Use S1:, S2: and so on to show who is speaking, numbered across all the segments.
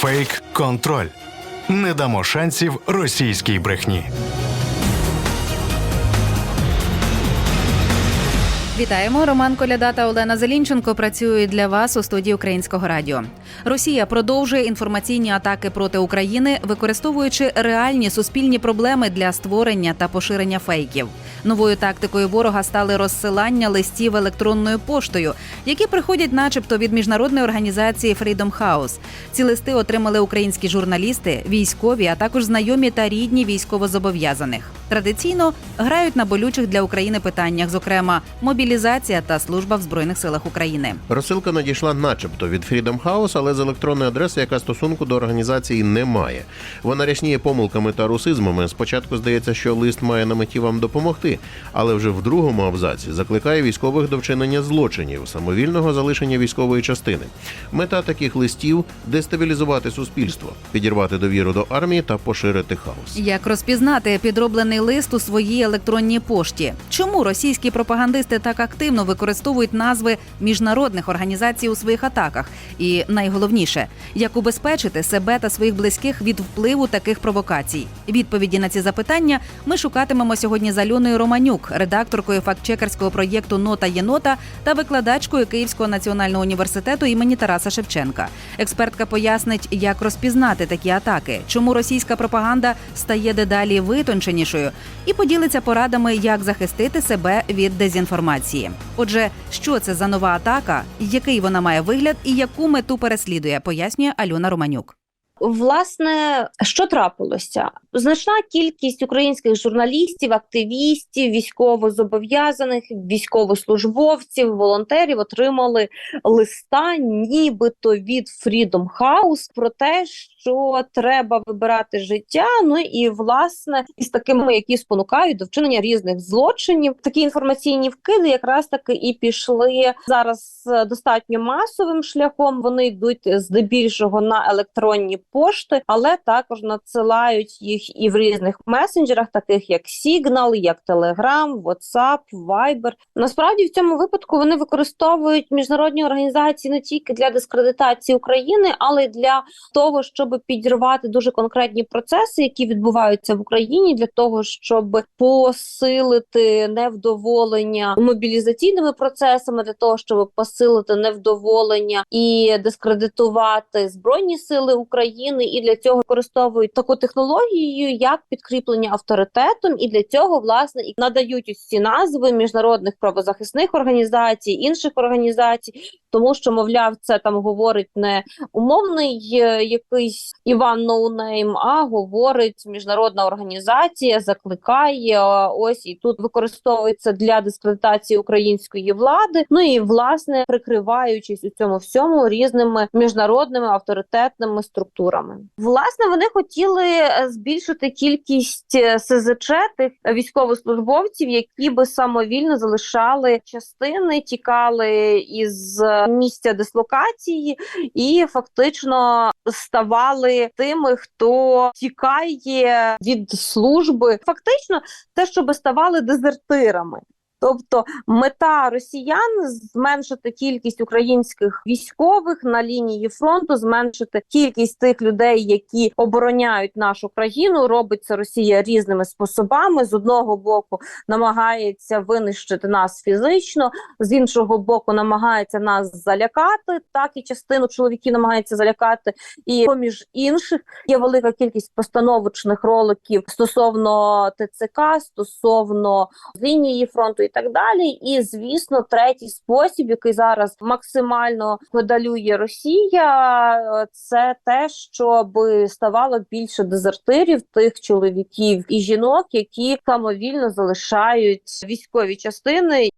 S1: Фейк контроль. Не дамо шансів російській брехні.
S2: Вітаємо. Роман Коляда та Олена Зелінченко працюють для вас у студії Українського радіо. Росія продовжує інформаційні атаки проти України, використовуючи реальні суспільні проблеми для створення та поширення фейків. Новою тактикою ворога стали розсилання листів електронною поштою, які приходять, начебто, від міжнародної організації Freedom House. Ці листи отримали українські журналісти, військові, а також знайомі та рідні військовозобов'язаних. Традиційно грають на болючих для України питаннях, зокрема мобілізація та служба в збройних силах України.
S3: Розсилка надійшла, начебто, від Freedom House, але з електронної адреси, яка стосунку до організації не має. Вона рясніє помилками та русизмами. Спочатку здається, що лист має на меті вам допомогти, але вже в другому абзаці закликає військових до вчинення злочинів, самовільного залишення військової частини. Мета таких листів дестабілізувати суспільство, підірвати довіру до армії та поширити хаос.
S2: Як розпізнати підроблений лист у своїй електронній пошті? Чому російські пропагандисти так активно використовують назви міжнародних організацій у своїх атаках? І найголовніше, як убезпечити себе та своїх близьких від впливу таких провокацій? Відповіді на ці запитання ми шукатимемо сьогодні з Альоною Романюк, редакторкою фактчекерського проєкту Нота Єнота та викладачкою Київського національного університету імені Тараса Шевченка. Експертка пояснить, як розпізнати такі атаки, чому російська пропаганда стає дедалі витонченішою, і поділиться порадами, як захистити себе від дезінформації. Отже, що це за нова атака, який вона має вигляд і яку мету переслідує, пояснює Альона Романюк.
S4: Власне, що трапилося? Значна кількість українських журналістів, активістів, військовозобов'язаних, військовослужбовців, волонтерів отримали листа, нібито від Freedom House про те, що треба вибирати життя. Ну і власне із такими, які спонукають до вчинення різних злочинів. Такі інформаційні вкиди якраз таки і пішли зараз достатньо масовим шляхом. Вони йдуть здебільшого на електронні пошти, але також надсилають їх і в різних месенджерах, таких як Signal, як Telegram, WhatsApp, Viber. Насправді в цьому випадку вони використовують міжнародні організації не тільки для дискредитації України, але й для того, щоб підірвати дуже конкретні процеси, які відбуваються в Україні, для того, щоб посилити невдоволення мобілізаційними процесами, для того, щоб посилити невдоволення і дискредитувати збройні сили України, і для цього використовують таку технологію, як підкріплення авторитетом, і для цього власне і надають ці назви міжнародних правозахисних організацій, інших організацій, тому що, мовляв, це там говорить не умовний е, якийсь Іван Ноунейм, а говорить міжнародна організація, закликає ось і тут використовується для дискредитації української влади. Ну і власне прикриваючись у цьому всьому різними міжнародними авторитетними структурами. Власне, вони хотіли е, збільшити кількість е, СЗЧ тих військовослужбовців, які би самовільно залишали частини, тікали із е, місця дислокації і фактично ставали тими, хто тікає від служби. Фактично, те, щоб ставали дезертирами. Тобто мета росіян зменшити кількість українських військових на лінії фронту, зменшити кількість тих людей, які обороняють нашу країну. Робить це Росія різними способами. З одного боку намагається винищити нас фізично, з іншого боку, намагається нас залякати. Так і частину чоловіків намагається залякати. І поміж інших є велика кількість постановочних роликів стосовно ТЦК, стосовно лінії фронту і так далі. І звісно, третій спосіб, який зараз максимально педалює Росія, е, це те, щоб ставало більше дезертирів, тих чоловіків і жінок, які самовільно залишають військові частини.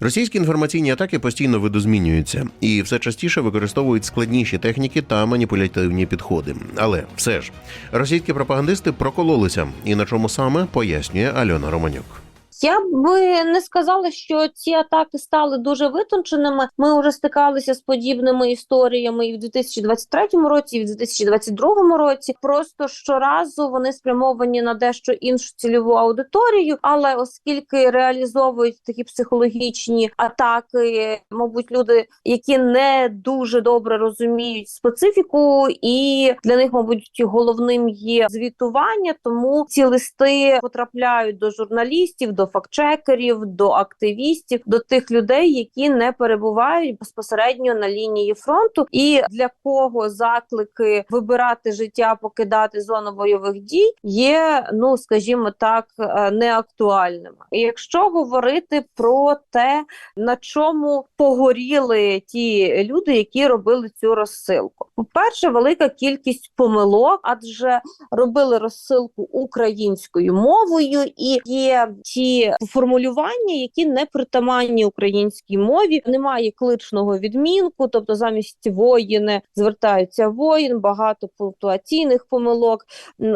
S3: Російські інформаційні атаки постійно видозмінюються і все частіше використовують складніші техніки та маніпулятивні підходи. Але все ж російські пропагандисти прокололися, і на чому саме пояснює Альона Романюк.
S4: Я би не сказала, що ці атаки стали дуже витонченими. Ми вже стикалися з подібними історіями і в 2023 році, і в 2022 році. Просто щоразу вони спрямовані на дещо іншу цільову аудиторію. Але оскільки реалізовують такі психологічні атаки, мабуть, люди, які не дуже добре розуміють специфіку, і для них, мабуть, головним є звітування. Тому ці листи потрапляють до журналістів, до фактчекерів, до активістів, до тих людей, які не перебувають безпосередньо на лінії фронту, і для кого заклики вибирати життя, покидати зону бойових дій є, ну скажімо так, е, неактуальними. Якщо говорити про те, на чому погоріли ті люди, які робили цю розсилку, по перше, велика кількість помилок, адже робили розсилку українською мовою, і є ті формулювання, які не притаманні українській мові. Немає кличного відмінку, тобто замість воїни звертаються воїн, багато пунктуаційних помилок.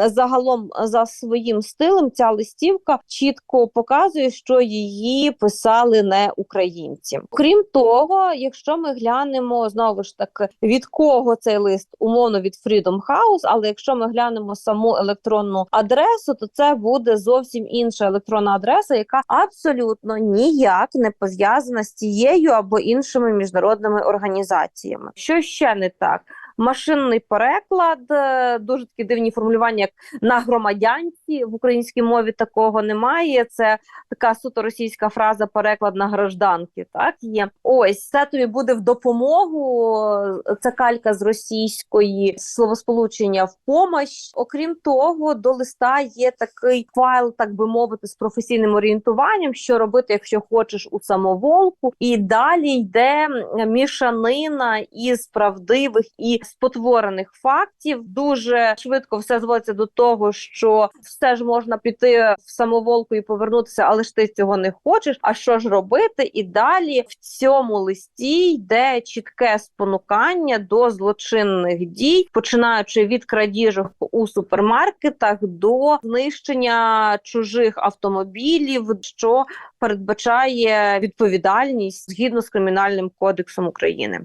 S4: Загалом за своїм стилем ця листівка чітко показує, що її писали не українці. Крім того, якщо ми глянемо знову ж таки від кого цей лист, умовно від Freedom House, але якщо ми глянемо саму електронну адресу, то це буде зовсім інша електронна адреса, яка абсолютно ніяк не пов'язана з тією або іншими міжнародними організаціями. Що ще не так? Машинний переклад, е, дуже такі дивні формулювання, як на громадянці в українській мові такого немає. Це така суто російська фраза переклад на гражданки. Так є ось це тобі буде в допомогу. Це калька з російської словосполучення в помощь. Окрім того, до листа є такий файл, так би мовити, з професійним орієнтуванням, що робити, якщо хочеш у самоволку, і далі йде мішанина із правдивих і спотворених фактів. Дуже швидко все зводиться до того, що все ж можна піти в самоволку і повернутися, але ж ти цього не хочеш. А що ж робити? І далі в цьому листі йде чітке спонукання до злочинних дій, починаючи від крадіжок у супермаркетах до знищення чужих автомобілів, що передбачає відповідальність згідно з кримінальним кодексом України.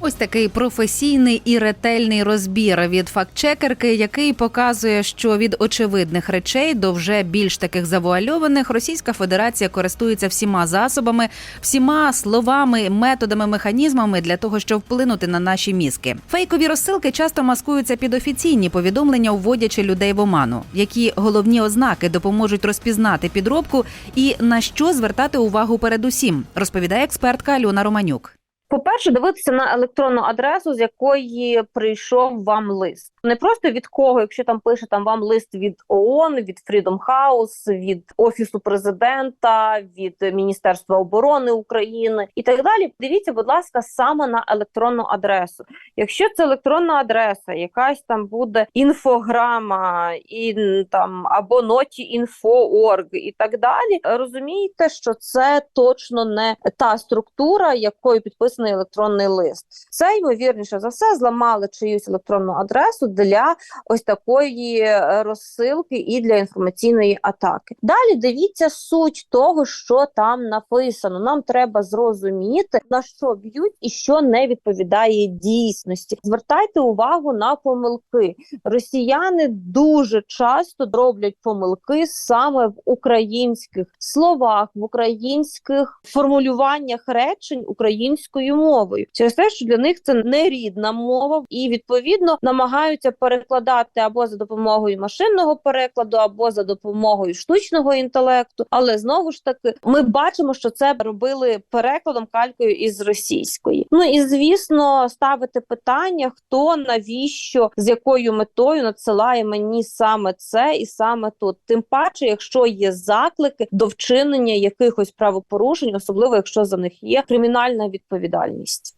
S2: Ось такий професійний і ретельний розбір від фактчекерки, який показує, що від очевидних речей до вже більш таких завуальованих Російська Федерація користується всіма засобами, всіма словами, методами, механізмами для того, щоб вплинути на наші мізки. Фейкові розсилки часто маскуються під офіційні повідомлення, вводячи людей в оману. Які головні ознаки допоможуть розпізнати підробку і на що звертати увагу передусім, розповідає експертка Альона Романюк.
S4: По-перше, дивитися на електронну адресу, з якої прийшов вам лист. Не просто від кого, якщо там пише там вам лист від ООН, від Freedom House, від Офісу президента, від Міністерства оборони України і так далі. Дивіться, будь ласка, саме на електронну адресу. Якщо це електронна адреса, якась там буде інфограма, і там або noті.info.org і так далі, розумієте, що це точно не та структура, якою підписаний електронний лист. Це ймовірніше за все зламали чиюсь електронну адресу для ось такої е, розсилки і для інформаційної атаки. Далі дивіться суть того, що там написано. Нам треба зрозуміти на що б'ють і що не відповідає дійсності. Звертайте увагу на помилки. Росіяни дуже часто роблять помилки саме в українських словах, в українських формулюваннях речень українською мовою, через те, що для них це не рідна мова, і відповідно намагаються перекладати або за допомогою машинного перекладу, або за допомогою штучного інтелекту. Але знову ж таки, ми бачимо, що це робили перекладом калькою із російської. Ну і звісно, ставити питання, хто навіщо з якою метою надсилає мені саме це і саме тут. Тим паче, якщо є заклики до вчинення якихось правопорушень, особливо якщо за них є кримінальна відповідальність відповідальність.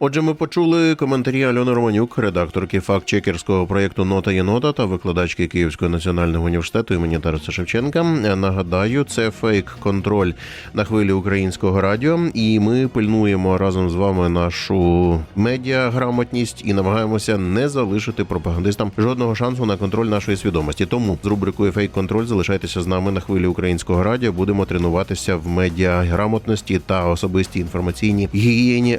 S3: Отже, ми почули коментарі Альони Романюк, редакторки фактчекерського проєкту Нота є нота та викладачки Київського національного університету імені Тараса Шевченка. Нагадаю, це фейк-контроль на хвилі українського радіо, і ми пильнуємо разом з вами нашу медіаграмотність і намагаємося не залишити пропагандистам жодного шансу на контроль нашої свідомості. Тому з рубрикою фейк-контроль залишайтеся з нами на хвилі українського радіо. Будемо тренуватися в медіаграмотності та особистій інформаційній гігієні